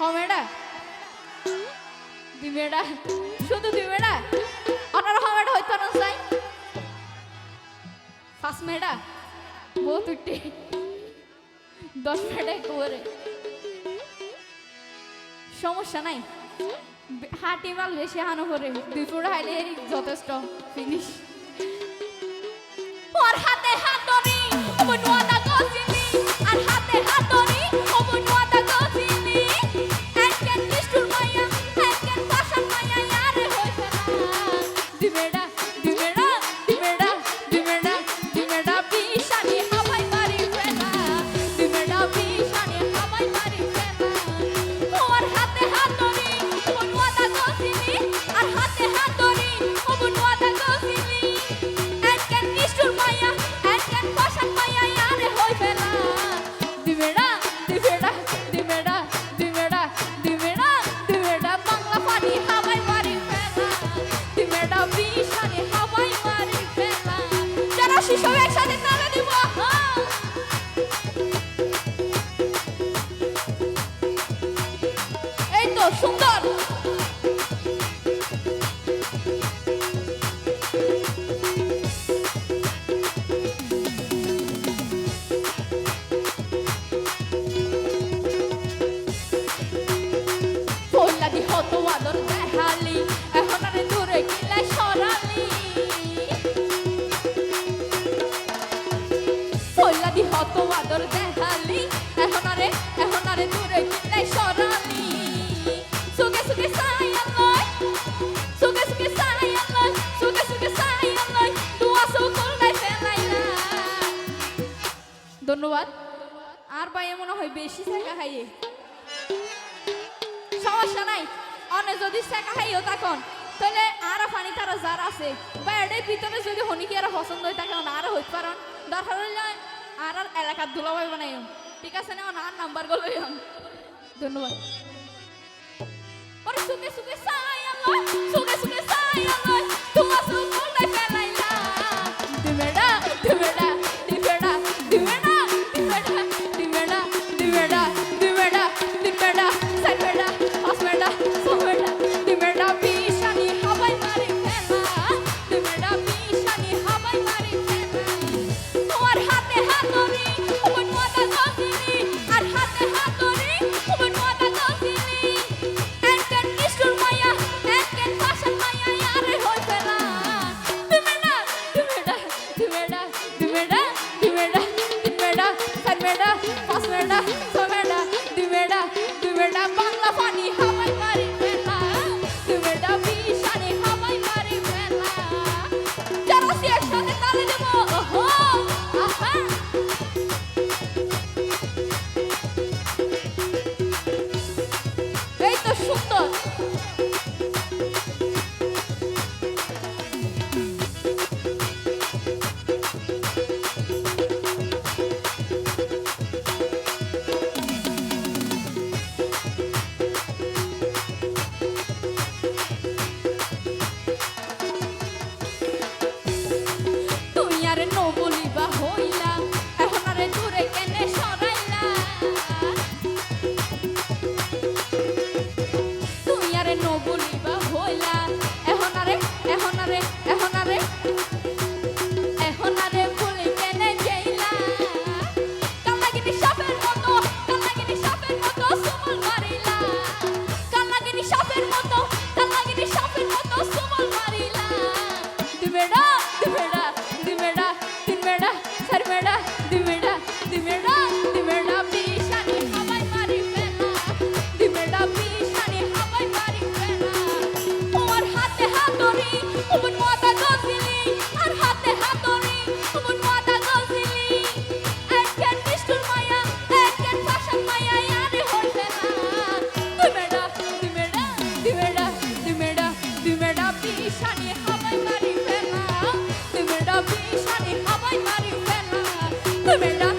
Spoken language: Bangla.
হমেডা দিমেডা শুধু দিমেডা অনার হমেডা হইতো না যাই ফাস মেডা বহুত উঠে। দশ মেডায় করে সমস্যা নাই। হাটি মাল বেশি হানো করে দুপুরে হাইলে যথেষ্ট ফিনিশ হতো আদর দেখালি এখন আরে দূরে গিলা সরালি। ফোলা দি হতো আদর দেখালি এখন আরে ধন্যবাদ। আর ভাই মনে হয় বেশি শেখা খাইয়ে। যদি শেখা খাইও তখন তাহলে আর পানি তারা যার আছে। বা এর ভিতরে যদি হনিকি আর পছন্দ হয়ে থাকে আর হইতে পারেন দরকার হইলে আর আর এলাকার দুলাভাই বানাইও ঠিক আছে না আর নাম্বারগুলো ধন্যবাদ। ওরে সুকে সুকে সাই আল্লাহ সুকে সুকে বলিবা হইলা। এখন আরে এখন আরে এখন আরে। এখন আরে ভুলি কেনে যাইলা কালাগিনি সাপের মতো কালাগিনি সাপের মতো সুমল মারিলা। কালাগিনি সাপের মতো কালাগিনি সাপের মতো সুমল মারিলা। দিবেডা দিবেডা i'm a Dímela.